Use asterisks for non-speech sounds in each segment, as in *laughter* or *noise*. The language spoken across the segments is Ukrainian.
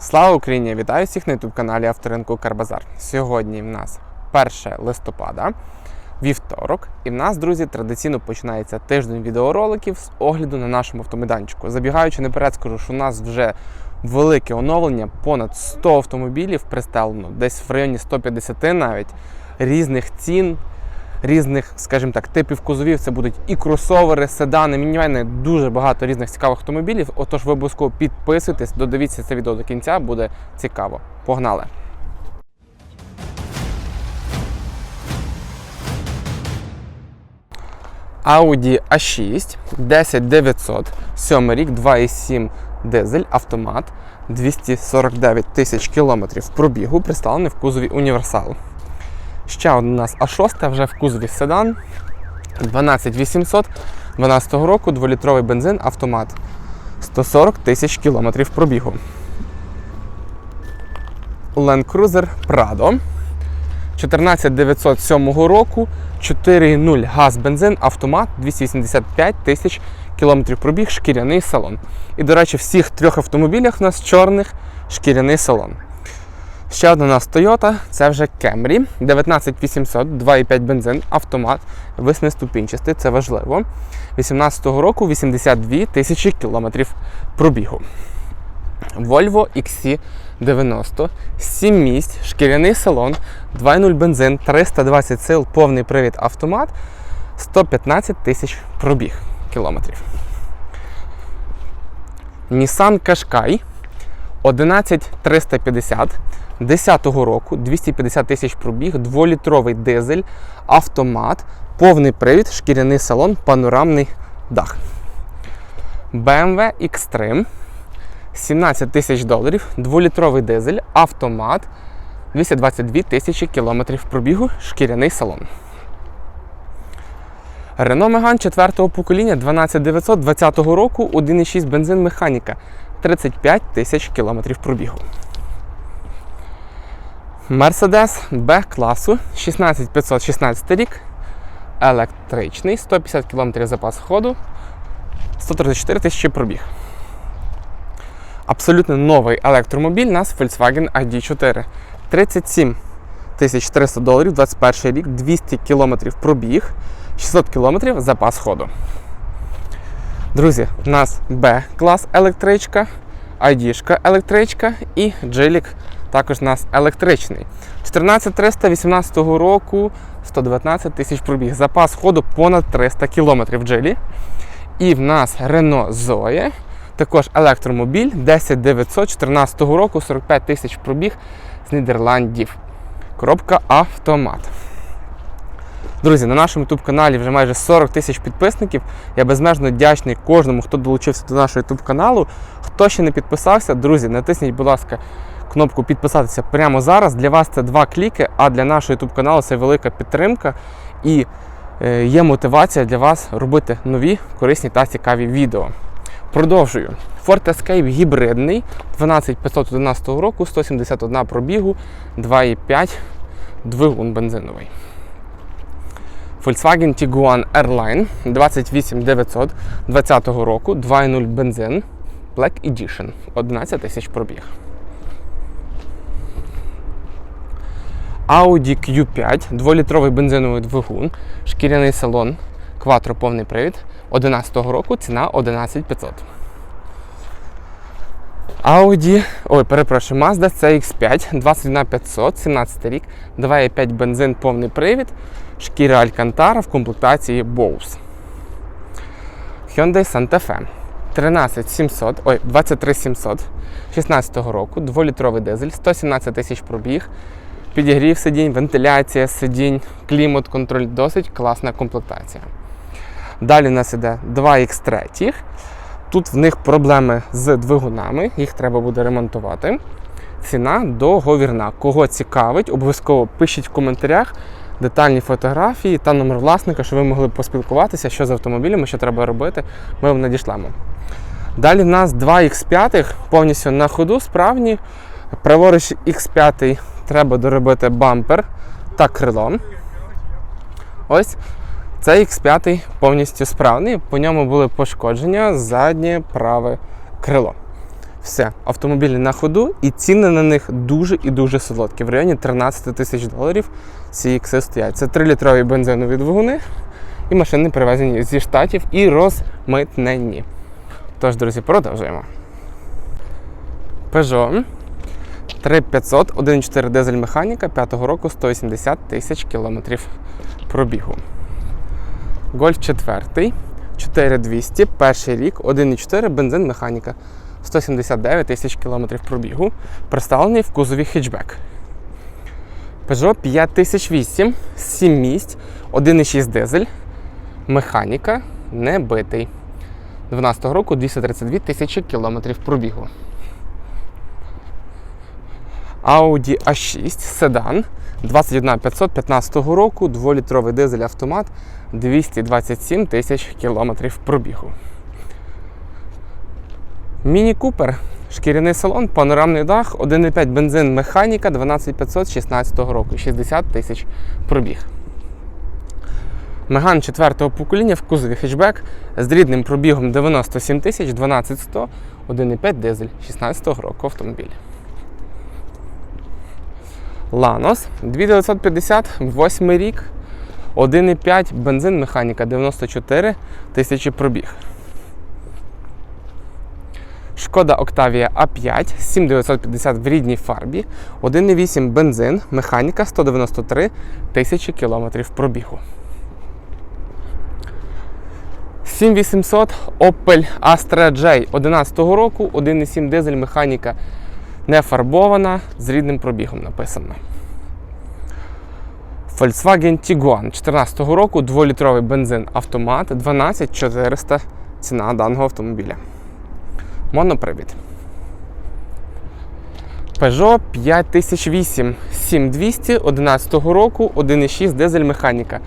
Слава Україні! Вітаю всіх на youtube каналі Авторинку Карбазар. Сьогодні в нас 1 листопада, вівторок, і в нас, друзі, традиційно починається тиждень відеороликів з огляду на нашому автомайданчику. Забігаючи наперед, скажу, що у нас вже велике оновлення, понад 100 автомобілів представлено, десь в районі 150 навіть різних цін. Різних, скажімо так, типів кузовів це будуть і кросовери, седани, мінівайни, дуже багато різних цікавих автомобілів. Отож, ви обов'язково підписуйтесь, додивіться це відео до кінця, буде цікаво. Погнали! Audi A6 10900, 7 рік, 2,7 дизель, автомат, 249 тисяч кілометрів пробігу, представлений в кузові універсал. Ще один у нас А6 вже в кузові седан. 12800 12 року, 2-літровий бензин, автомат. 140 тисяч кілометрів пробігу. Land Cruiser Prado. 14907 року, 4.0 газ бензин, автомат, 285 тисяч кілометрів пробіг, шкіряний салон. І, до речі, всіх трьох автомобілях у нас чорних шкіряний салон. Ще одна у нас Toyota, це вже Camry 19800, 2,5 бензин, автомат, восьмиступінчастий, це важливо. 18-го року 82 тисячі кілометрів пробігу. Volvo XC90, 7 місць, шкіряний салон, 2.0 бензин, 320 сил, повний привід автомат, 115 тисяч пробіг кілометрів. Nissan Qashqai 11350 10-го року, 250 тисяч пробіг, 2-літровий дизель, автомат, повний привід, шкіряний салон, панорамний дах. BMW X-Treme 17 тисяч доларів, 2-літровий дизель, автомат, 222 тисячі кілометрів пробігу, шкіряний салон. Renault Megane 4-го покоління 12900 20 року, 1,6 бензин механіка, 35 тисяч кілометрів пробігу. Mercedes B класу 16516 рік, електричний, 150 км запас ходу, 134 тисячі пробіг. Абсолютно новий електромобіль у нас Volkswagen ID4. 37 300 доларів, 21 рік, 200 км пробіг, 600 км запас ходу. Друзі, у нас B-клас електричка, ID-шка електричка і джилік також у нас електричний. 14318 року 119 тисяч пробіг. Запас ходу понад 300 км в джилі. І в нас Renault Zoe, також електромобіль 10914 року 45 тисяч пробіг з Нідерландів. Коробка автомат. Друзі, на нашому youtube каналі вже майже 40 тисяч підписників. Я безмежно вдячний кожному, хто долучився до нашого youtube каналу. Хто ще не підписався, друзі, натисніть, будь ласка, кнопку підписатися прямо зараз. Для вас це два кліки, а для нашого youtube каналу це велика підтримка і е, є мотивація для вас робити нові, корисні та цікаві відео. Продовжую. Ford Escape гібридний 12511 року, 171 пробігу, 2,5 двигун бензиновий. Volkswagen Tiguan Airline 28900 20 року, 2,0 бензин, Black Edition, 11 тисяч пробіг. Audi Q5, 2-літровий бензиновий двигун, шкіряний салон, кватро повний привід 11 року, ціна 11500. Audi, ой, перепрошую, Mazda CX5 21500, 17 рік, 2,5 бензин повний привід, шкіра Alcantara в комплектації Bose. Hyundai Santa Fe 13700, ой, 23700 16 року, 2-літровий дизель, 117 тисяч пробіг, підігрів сидінь, вентиляція сидінь, клімат, контроль, досить класна комплектація. Далі у нас іде 2X3. Тут в них проблеми з двигунами, їх треба буде ремонтувати. Ціна договірна. Кого цікавить, обов'язково пишіть в коментарях детальні фотографії та номер власника, щоб ви могли поспілкуватися, що з автомобілями, що треба робити, ми вам надішлемо. Далі в нас 2 X5 повністю на ходу, справні. Праворуч X5 треба доробити бампер та крило. Ось цей X5 повністю справний, по ньому були пошкодження заднє праве крило. Все, автомобілі на ходу, і ціни на них дуже і дуже солодкі. В районі 13 тисяч доларів ці ікси стоять. Це 3-літрові бензинові двигуни і машини привезені зі штатів і розмитнені. Тож, друзі, продовжуємо. Peugeot 3500, 1.4 дизель механіка 5-го року 180 тисяч кілометрів пробігу. Гольф 4, 4200, перший рік, 1.4 бензин механіка 179 тисяч кілометрів пробігу, представлений в кузові хетчбек. Peugeot 5008, 7 місць, 1.6 дизель, механіка, не битий. 12 року 232 тисячі кілометрів пробігу. Audi A6 седан 21515 року, 2-літровий дизель автомат 227 тисяч кілометрів пробігу. Міні Купер, шкіряний салон, панорамний дах, 1,5 бензин механіка 12516 року, 60 тисяч пробіг. Меган 4-го покоління в кузові хетчбек з рідним пробігом 97 тисяч 12100, 1,5 дизель 16-го року автомобіль. Ланос 2950, 8 рік, 1,5 бензин механіка 94 тисячі пробіг. Шкода Октавія А5 7950 в рідній фарбі, 1,8 бензин, механіка 193 тисячі кілометрів пробігу. 7800 Opel Astra J 11 року, 1,7 дизель механіка не фарбована, з рідним пробігом написано. Volkswagen Tiguan 14 року, 2-літровий бензин автомат 12400 ціна даного автомобіля. Монопривід. Peugeot 5008 7200 11 року, 1,6 дизель механіка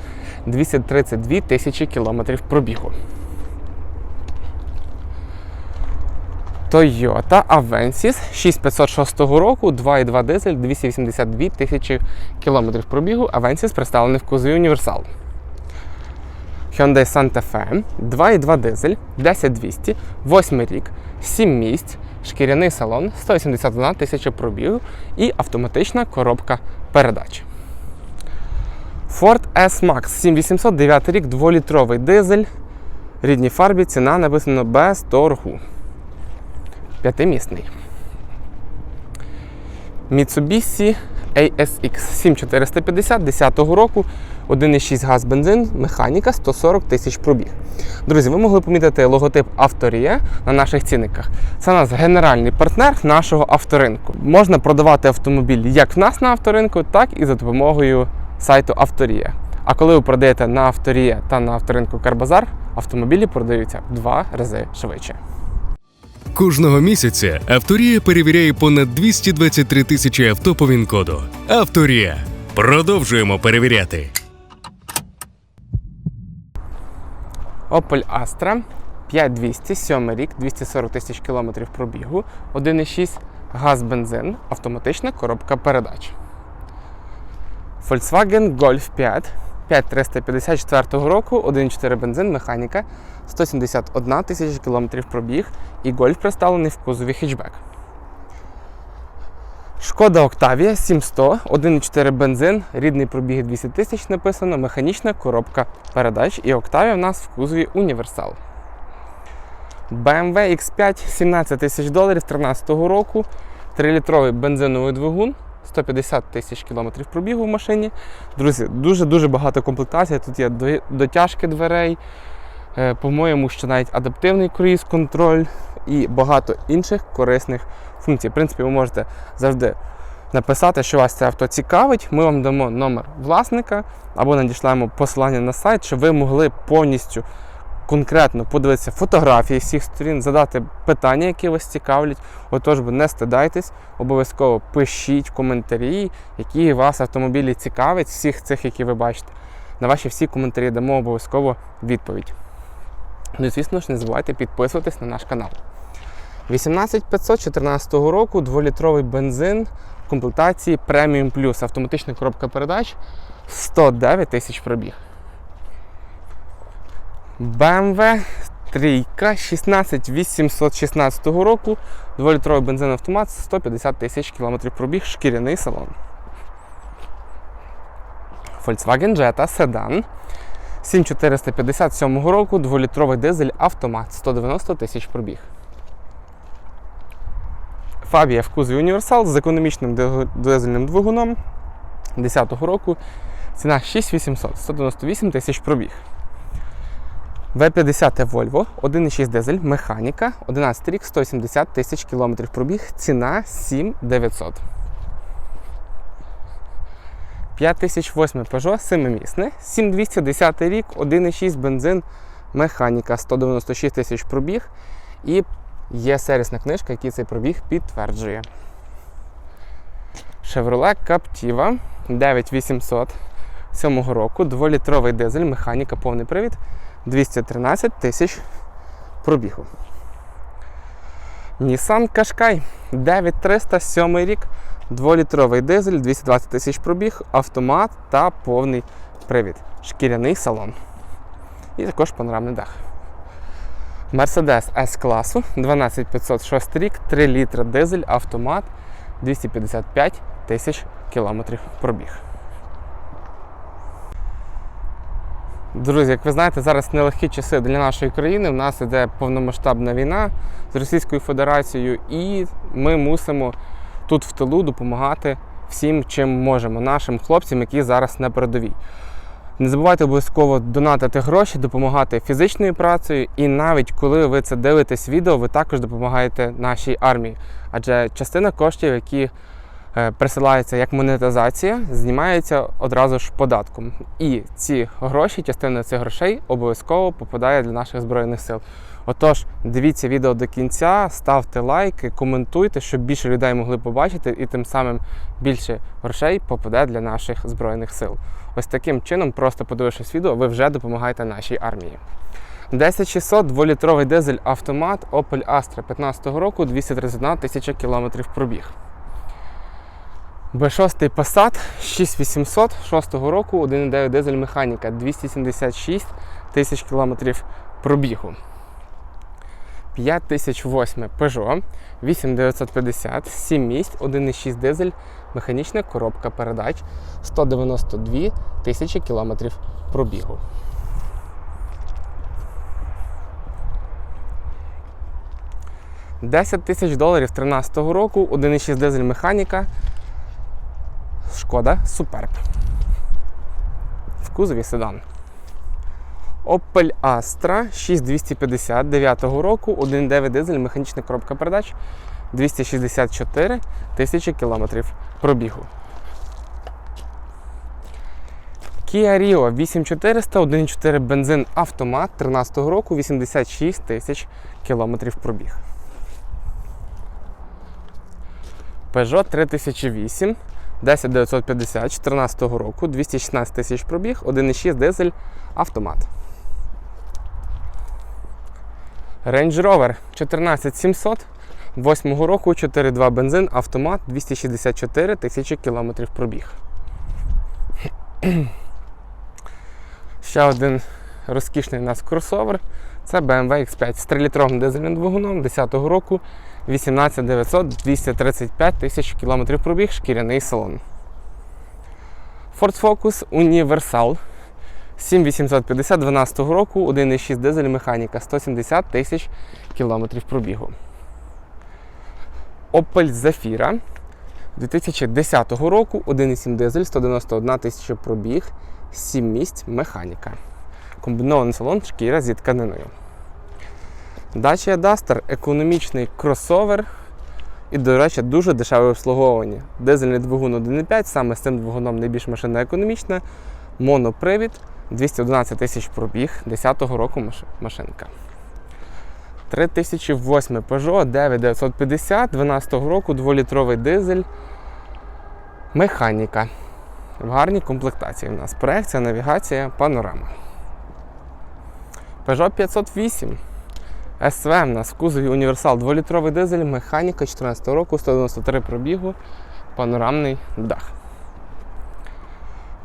232 тисячі кілометрів пробігу. Toyota Avensis 6506 року, 2,2 дизель, 282 тисячі кілометрів пробігу. Avensis представлений в кузові Універсал. Hyundai Santa Fe 2,2 дизель, 10200, 8 рік, 7 місць, шкіряний салон, 181 тисяча пробігу і автоматична коробка передач. Ford S-Max 7800, 9 рік, 2-літровий дизель. Рідній фарбі ціна написано без торгу. П'ятимісний. Mitsubishi ASX 7450 10 року, 1,6 газ бензин, механіка 140 тисяч пробіг. Друзі, ви могли помітити логотип Авторія на наших цінниках. Це нас генеральний партнер нашого авторинку. Можна продавати автомобіль як в нас на авторинку, так і за допомогою сайту Авторія. А коли ви продаєте на Авторія та на авторинку Карбазар, автомобілі продаються в два рази швидше. Кожного місяця Авторія перевіряє понад 223 тисячі авто по ВІН-коду. Авторія. Продовжуємо перевіряти. Opel Astra 5200, 7 рік, 240 тисяч кілометрів пробігу, 1,6 газ бензин, автоматична коробка передач. Volkswagen Golf 5 5354 року, 1,4 бензин, механіка, 171 тисяча кілометрів пробіг і Golf представлений в кузові хетчбек. Шкода Октавія 700, 1,4 бензин, рідний пробіг 200 тисяч написано, механічна коробка передач і Октавія в нас в кузові універсал. BMW X5 17 тисяч доларів 13 року, 3-літровий бензиновий двигун, 150 тисяч кілометрів пробігу в машині. Друзі, дуже-дуже багато комплектацій. Тут є дотяжки дверей, е, по-моєму, що навіть адаптивний круїз-контроль і багато інших корисних функцій. В принципі, ви можете завжди написати, що вас це авто цікавить. Ми вам дамо номер власника або надішлемо посилання на сайт, щоб ви могли повністю конкретно подивитися фотографії всіх сторін, задати питання, які вас цікавлять. Отож, не стидайтесь, обов'язково пишіть коментарі, які вас автомобілі цікавлять, всіх цих, які ви бачите. На ваші всі коментарі дамо обов'язково відповідь. Ну і звісно ж, не забувайте підписуватись на наш канал. 18514 року 2-літровий бензин в комплектації Premium Plus, автоматична коробка передач 109 тисяч пробіг. BMW трійка 16816 року, 2-літровий бензин автомат, 150 тисяч кілометрів пробіг, шкіряний салон. Volkswagen Jetta седан 7457 року, 2-літровий дизель автомат, 190 тисяч пробіг. Фабія кузові універсал з економічним дизельним двигуном 10-го року. Ціна 6800, 198 тисяч пробіг. В50 Volvo, 1,6 дизель, механіка, 11 рік, 170 тисяч кілометрів пробіг, ціна 7900. 5008 Peugeot 7-місне, 7210 рік, 1,6 бензин, механіка, 196 тисяч пробіг. І є сервісна книжка, який цей пробіг підтверджує. Chevrolet Captiva 9800 7 року, 2-літровий дизель, механіка, повний привід, 213 тисяч пробігу. Nissan Qashqai 9300 7 рік, 2-літровий дизель, 220 тисяч пробіг, автомат та повний привід. Шкіряний салон. І також панорамний дах. Mercedes S-класу 12506 рік, 3 літра дизель, автомат, 255 тисяч кілометрів пробіг. Друзі, як ви знаєте, зараз нелегкі часи для нашої країни. У нас іде повномасштабна війна з Російською Федерацією, і ми мусимо тут в тилу допомагати всім, чим можемо, нашим хлопцям, які зараз на передовій. Не забувайте обов'язково донатити гроші, допомагати фізичною працею, і навіть коли ви це дивитесь відео, ви також допомагаєте нашій армії. Адже частина коштів, які е, присилаються як монетизація, знімається одразу ж податком. І ці гроші, частина цих грошей обов'язково попадає для наших збройних сил. Отож, дивіться відео до кінця, ставте лайки, коментуйте, щоб більше людей могли побачити, і тим самим більше грошей попаде для наших збройних сил. Ось таким чином, просто подивившись відео, ви вже допомагаєте нашій армії. 10600 2-літровий дизель автомат Opel Astra 15 року, 231 тисяча кілометрів пробіг. B6 Passat 6800 6 року, 1,9 дизель механіка, 276 тисяч кілометрів пробігу. 5008 Peugeot 8950, 7 місць, 1,6 дизель, механічна коробка передач, 192 тисячі кілометрів пробігу. Десять тисяч доларів 13 року, 1,6 дизель механіка, Шкода Superb. В кузові седан. Opel Astra 6250 9 року, 1.9 дизель, механічна коробка передач, 264 тисячі кілометрів пробігу. Kia Rio 8400, 1.4 бензин автомат 13 року, 86 тисяч кілометрів пробіг. Peugeot 3008, 10950 14 року, 216 тисяч пробіг, 1.6 дизель автомат. Range Rover 14700 8 року, 4.2 бензин, автомат, 264 тисячі кілометрів пробіг. *clears throat* Ще один розкішний у нас кросовер. Це BMW X5 з 3-літровим дизельним двигуном 10-го року, 18900, 235 тисяч кілометрів пробіг, шкіряний салон. Ford Focus Universal 7850 12 року, 1,6 дизель механіка, 170 тисяч кілометрів пробігу. Opel Zafira 2010 року, 1,7 дизель, 191 тисяча пробіг, 7 місць механіка. Комбінований салон шкіра зі тканиною. Dacia Duster економічний кросовер. І, до речі, дуже дешеве обслуговування. Дизельний двигун 1,5, саме з цим двигуном найбільш машина економічна. Монопривід, 211 тисяч пробіг 10-го року машинка. 3008 Peugeot 9950 12-го року 2-літровий дизель. Механіка. В гарній комплектації. У нас проекція, навігація, панорама. Peugeot 508. СВ у нас в кузові універсал 2-літровий дизель, механіка 14 року, 193 пробігу, панорамний дах.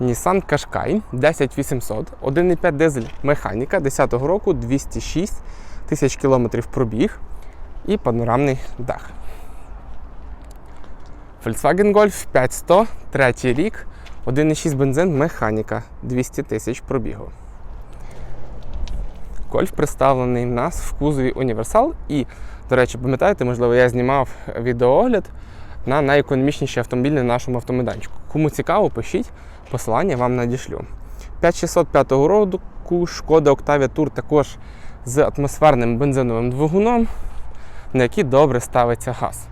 Nissan Qashqai 10800, 1,5 дизель механіка 10 року, 206 тисяч кілометрів пробіг і панорамний дах. Volkswagen Golf 500, третій рік, 1,6 бензин, механіка, 200 тисяч пробігу. Гольф представлений в нас в кузові універсал. І, до речі, пам'ятаєте, можливо, я знімав відеоогляд на найекономічніші автомобілі на нашому автомайданчику. Кому цікаво, пишіть, посилання вам надішлю. 5605 року шкода Octavia Tour також з атмосферним бензиновим двигуном, на який добре ставиться газ.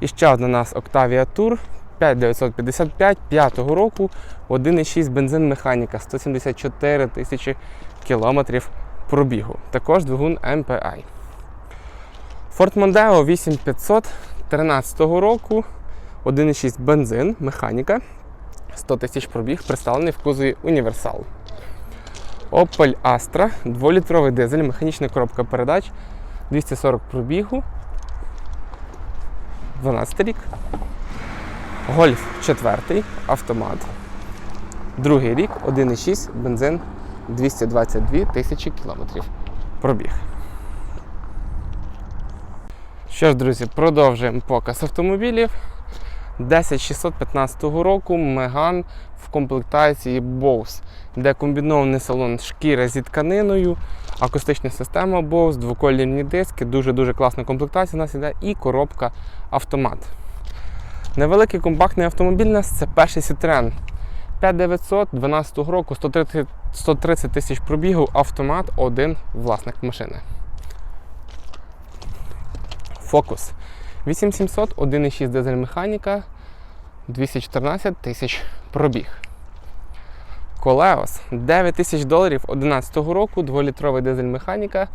І ще одна нас Octavia Tour 5955 5 року, 1,6 бензин механіка, 174 тисячі кілометрів пробігу. Також двигун MPI. Ford Mondeo 8500 13 року, 1,6 бензин, механіка, 100 тисяч пробіг, представлений в кузові Універсал. Opel Astra, 2-літровий дизель, механічна коробка передач, 240 пробігу. 12 рік. Гольф 4, автомат. Другий рік, 1,6, бензин, 222 тисячі кілометрів. Пробіг. Що ж, друзі, продовжуємо показ автомобілів. 10615 року Меган в комплектації Bose, де комбінований салон шкіра зі тканиною, акустична система Bose, двоколірні диски, дуже-дуже класна комплектація у нас іде і коробка автомат. Невеликий компактний автомобіль у нас це перший Citroen 5900 12 року, 130 130 тисяч пробігу, автомат, один власник машини. Фокус 8700, 1,6 дизель механіка, 214 тисяч пробіг. Колеос 9 тисяч доларів 11 року, 2-літровий дизель механіка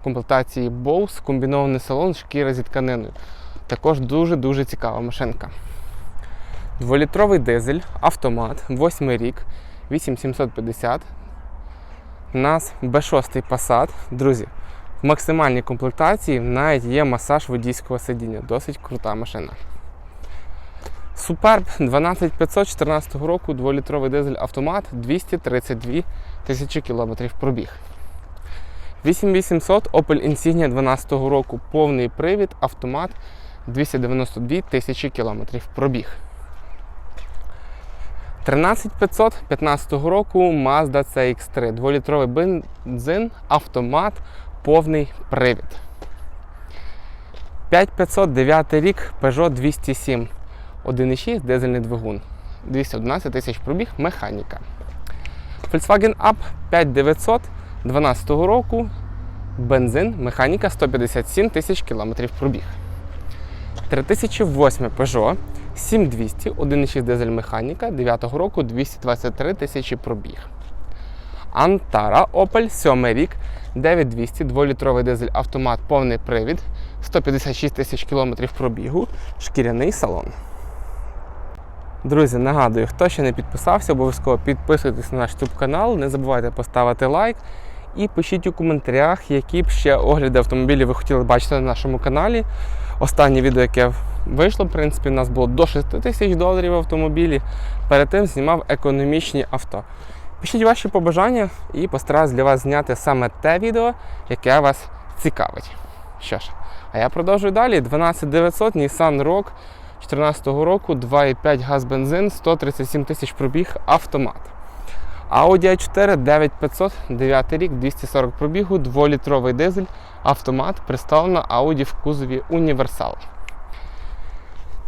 в комплектації Bose, комбінований салон, шкіра зі тканиною. Також дуже-дуже цікава машинка. 2-літровий дизель, автомат, 8 рік, 8750. У нас B6 Passat. Друзі, в максимальній комплектації навіть є масаж водійського сидіння. Досить крута машина. Superb 12514 року, 2-літровий дизель автомат, 232 тисячі кілометрів пробіг. 8800 Opel Insignia 12 року, повний привід, автомат, 292 тисячі кілометрів пробіг. 13500 15 року Mazda CX3, 2-літровий бензин, автомат, повний привід. 5500 9 рік Peugeot 207, 1,6 дизельний двигун, 211 тисяч пробіг, механіка. Volkswagen Up 5900 12 року, бензин, механіка 157 тисяч кілометрів пробіг. 3008 Peugeot 7200, 1,6 дизель механіка 9 року 223 тисячі пробіг. Антара Opel 7 рік 9200, 2-літровий дизель автомат, повний привід, 156 тисяч кілометрів пробігу, шкіряний салон. Друзі, нагадую, хто ще не підписався, обов'язково підписуйтесь на наш YouTube канал, не забувайте поставити лайк і пишіть у коментарях, які б ще огляди автомобілів ви хотіли бачити на нашому каналі. Останнє відео, яке вийшло, в принципі, у нас було до 6 тисяч доларів автомобілі. Перед тим знімав економічні авто. Пишіть ваші побажання і постараюсь для вас зняти саме те відео, яке вас цікавить. Що ж, а я продовжую далі. 12900 Nissan Rogue 2014 року, 2,5 газ бензин, 137 тисяч пробіг, автомат. Audi A4 9500, 9 рік, 240 пробігу, 2-літровий дизель, автомат, представлено Audi в кузові Універсал.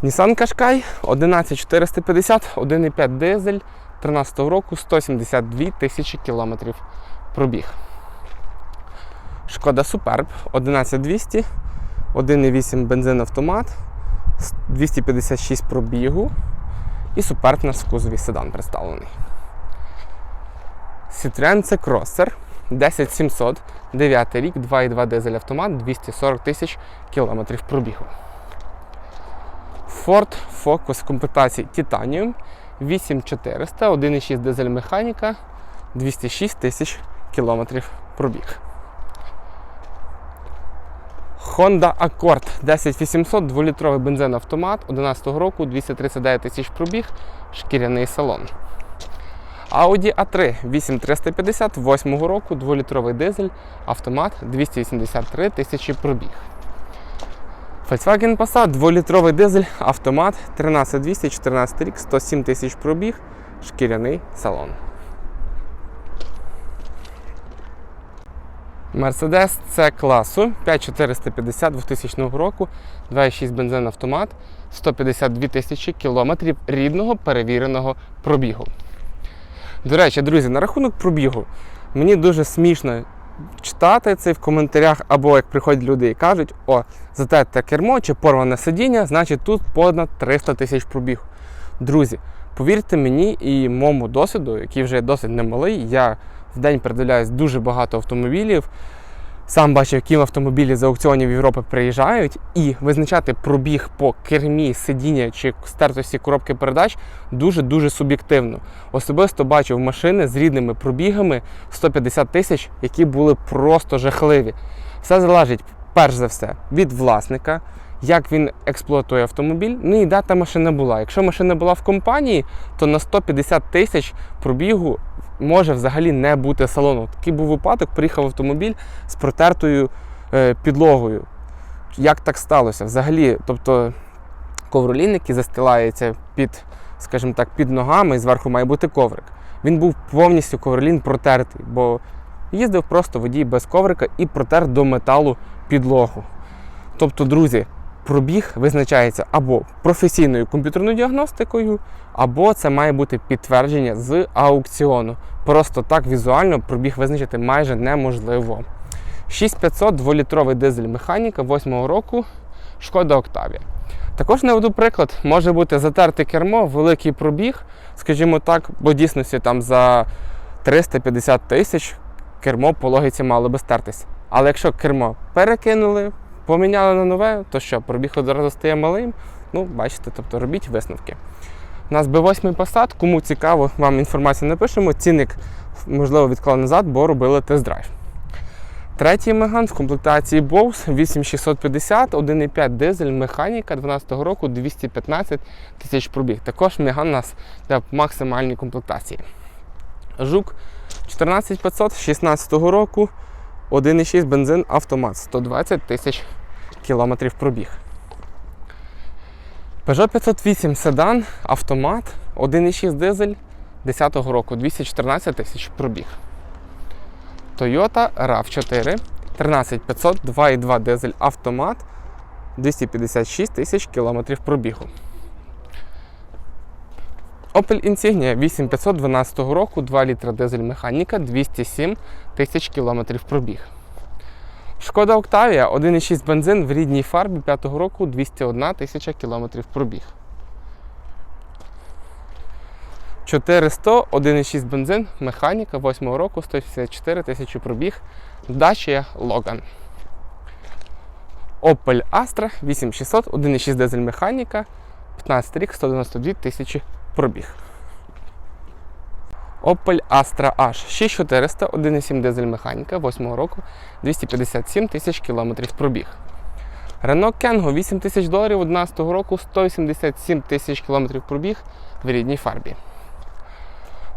Nissan Qashqai 11450, 1,5 дизель, 13 року, 172 тисячі кілометрів пробіг. Шкода Superb 11200, 1,8 бензин автомат, 256 пробігу і у нас кузові седан представлений. Citroen C-Crosser 10700, 9 рік, 2,2 дизель автомат, 240 тисяч кілометрів пробігу. Ford Focus комплектації Titanium 8400, 1,6 дизель механіка, 206 тисяч кілометрів пробіг. Honda Accord 10800, 2-літровий бензин автомат 11 року, 239 тисяч пробіг, шкіряний салон. Audi A3 8350 8 року, 2-літровий дизель, автомат 283 тисячі пробіг. Volkswagen Passat 2-літровий дизель, автомат 13200, 14 рік, 107 тисяч пробіг, шкіряний салон. Mercedes C класу 5450 2000 року, 2,6 бензин автомат, 152 тисячі кілометрів рідного перевіреного пробігу. До речі, друзі, на рахунок пробігу, мені дуже смішно читати це в коментарях, або як приходять люди і кажуть, о, затерте кермо чи порване сидіння, значить тут понад 300 тисяч пробіг. Друзі, повірте мені і моєму досвіду, який вже досить немалий, я в день передивляюсь дуже багато автомобілів. Сам бачив, які автомобілі з аукціонів Європи приїжджають, і визначати пробіг по кермі, сидіння чи стертості коробки передач дуже-дуже суб'єктивно. Особисто бачив машини з рідними пробігами 150 тисяч, які були просто жахливі. Все залежить, перш за все, від власника, як він експлуатує автомобіль, ну і дата машина була. Якщо машина була в компанії, то на 150 тисяч пробігу може взагалі не бути салону. Такий був випадок, приїхав автомобіль з протертою е, підлогою. Як так сталося? Взагалі, тобто ковролін, який застилається під, скажімо так, під ногами, і зверху має бути коврик. Він був повністю ковролін протертий, бо їздив просто водій без коврика і протер до металу підлогу. Тобто, друзі, пробіг визначається або професійною комп'ютерною діагностикою, або це має бути підтвердження з аукціону. Просто так візуально пробіг визначити майже неможливо. 6500 2-літровий дизель механіка 8-го року, шкода Октавія. Також наведу приклад, може бути затерте кермо, великий пробіг, скажімо так, бо дійсності там за 350 тисяч кермо по логіці мало би стертися. Але якщо кермо перекинули, поміняли на нове, то що, пробіг одразу стає малим. Ну, бачите, тобто робіть висновки. У нас B8 Passat, кому цікаво, вам інформацію напишемо. Цінник, можливо, відклав назад, бо робили тест-драйв. Третій меган в комплектації Bose 8650, 1,5 дизель, механіка 12 року, 215 тисяч пробіг. Також меган у нас для максимальній комплектації. Жук 14500 16 року, 1,6 бензин автомат, 120 тисяч кілометрів пробіг. Peugeot 508 седан, автомат, 1,6 дизель 10 року, 214 тисяч пробіг. Toyota RAV4 13500, 2,2 дизель автомат, 256 тисяч кілометрів пробігу. Opel Insignia 8512 року, 2 літра дизель механіка, 207 тисяч кілометрів пробіг. Шкода Octavia 1,6 бензин в рідній фарбі 5-го року 201 тисяча кілометрів пробіг. 400 1,6 бензин, механіка 8 року 164 тисячі пробіг. Dacia Logan. Opel Astra 8600, 1,6 дизель механіка, 15 рік 192 тисячі пробіг. Opel Astra H 6400, 1,7 дизель механіка 8 року, 257 тисяч кілометрів пробіг. Renault Kangoo 8 тисяч доларів 11 року, 187 тисяч кілометрів пробіг в рідній фарбі.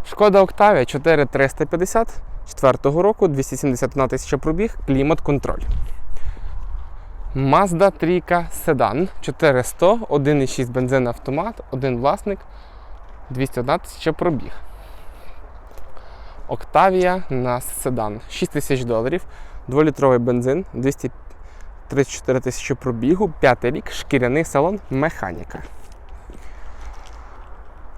Шкода Octavia 4350 4 року, 271 тисяча пробіг, клімат контроль. Mazda 3 Sedan 400, 1,6 бензин автомат, один власник, 201 тисяча пробіг. Octavia на седан 6 тисяч доларів, 2-літровий бензин, 234 тисячі пробігу, 5 рік, шкіряний салон, механіка.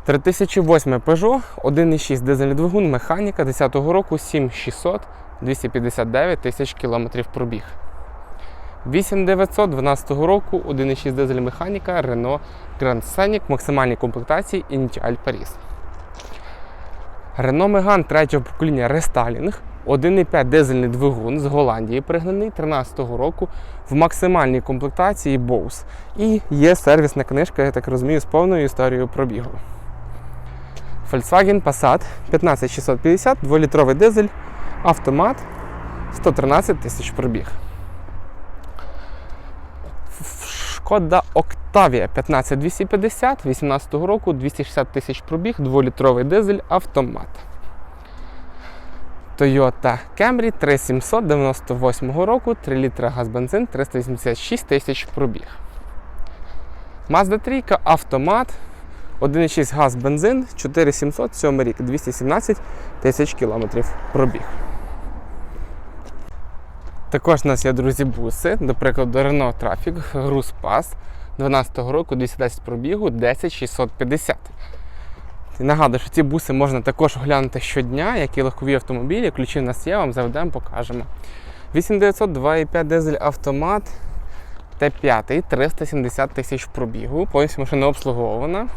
3008 Peugeot, 1,6 дизельний двигун, механіка 10-го року, 7600, 259 тисяч кілометрів пробіг. 8900 12 року, 1,6 дизель механіка, Renault Grand Scenic, максимальній комплектації Initial Paris. Renault Megane третього покоління рестайлінг, 1,5 дизельний двигун з Голландії пригнаний 13 року в максимальній комплектації Bose. І є сервісна книжка, я так розумію, з повною історією пробігу. Volkswagen Passat 15650, 2-літровий дизель, автомат, 113 тисяч пробіг. Шкода Octavia 15250 18 року, 260 тисяч пробіг, 2-літровий дизель, автомат. Toyota Camry 3798 року, 3 літра газ-бензин, 386 тисяч пробіг. Mazda 3 автомат, 1,6 газ-бензин, 4700, 7 рік, 217 тисяч кілометрів пробіг. Також у нас є, друзі, буси, до прикладу, Renault Traffic, груз Pass 12 року, 210 пробігу, 10650. І Нагадую, що ці буси можна також оглянути щодня, як і легкові автомобілі. Ключі в нас є, вам заведемо, покажемо. 8900 2,5 дизель автомат Т5, 370 тисяч пробігу, повністю машина обслуговувана.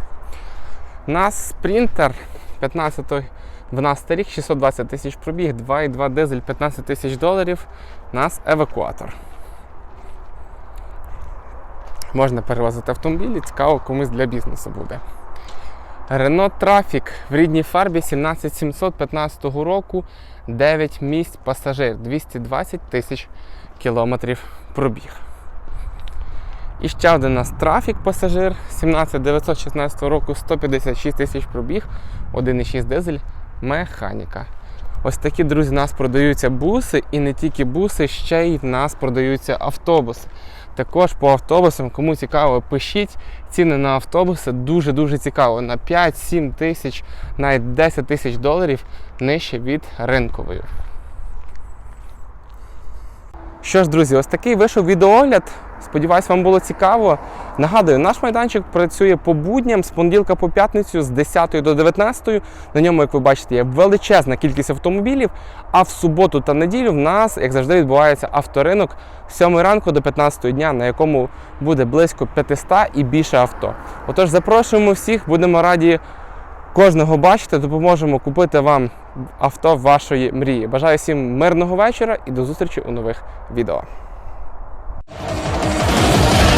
У нас спринтер 15 12 рік, 620 тисяч пробіг, 2,2 дизель, 15 тисяч доларів. Нас евакуатор. Можна перевозити автомобілі, цікаво комусь для бізнесу буде. Renault Traffic в рідній фарбі 17715 року, 9 місць пасажир, 220 тисяч кілометрів пробіг. І ще один у нас трафік пасажир 17916 року, 156 тисяч пробіг, 1,6 дизель, механіка. Ось такі, друзі, у нас продаються буси, і не тільки буси, ще й в нас продаються автобуси. Також по автобусам, кому цікаво, пишіть. Ціни на автобуси дуже-дуже цікаво. На 5-7 тисяч, навіть 10 тисяч доларів нижче від ринкової. Що ж, друзі, ось такий вийшов відеоогляд. Сподіваюсь, вам було цікаво. Нагадую, наш майданчик працює по будням з понеділка по п'ятницю з 10 до 19. На ньому, як ви бачите, є величезна кількість автомобілів. А в суботу та неділю в нас, як завжди, відбувається авторинок з 7 ранку до 15 дня, на якому буде близько 500 і більше авто. Отож, запрошуємо всіх, будемо раді кожного бачити, допоможемо купити вам авто вашої мрії. Бажаю всім мирного вечора і до зустрічі у нових відео.